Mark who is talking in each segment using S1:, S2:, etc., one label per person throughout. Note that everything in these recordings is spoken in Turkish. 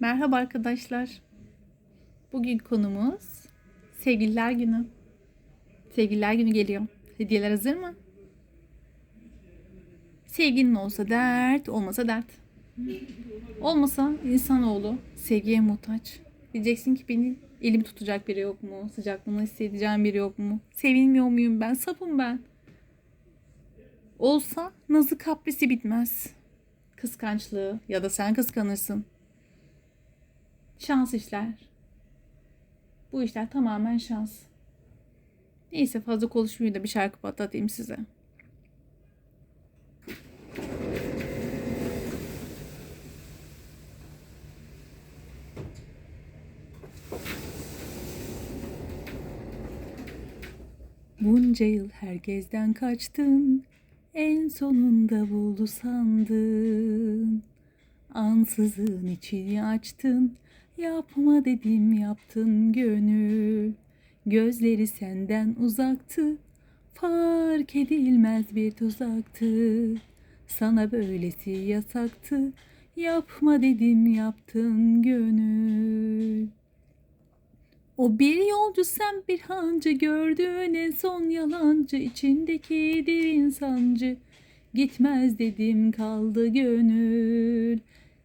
S1: Merhaba arkadaşlar. Bugün konumuz Sevgililer Günü. Sevgililer Günü geliyor. Hediyeler hazır mı? Sevgilin olsa dert, olmasa dert. Olmasa insanoğlu sevgiye muhtaç. Diyeceksin ki beni elimi tutacak biri yok mu? Sıcaklığını hissedeceğim biri yok mu? Sevilmiyor muyum ben? Sapım ben. Olsa nazı kaprisi bitmez. Kıskançlığı ya da sen kıskanırsın. Şans işler. Bu işler tamamen şans. Neyse fazla konuşmayayım da bir şarkı patlatayım size. Bunca yıl herkesten kaçtın, en sonunda buldu sandın. Ansızın içini açtın, yapma dedim yaptın gönül. Gözleri senden uzaktı, fark edilmez bir tuzaktı. Sana böylesi yasaktı, yapma dedim yaptın gönül. O bir yolcu sen bir hancı gördüğün en son yalancı içindeki derin sancı. Gitmez dedim kaldı gönül.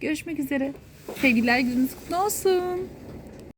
S1: Görüşmek üzere. Sevgililer gününüz kutlu olsun.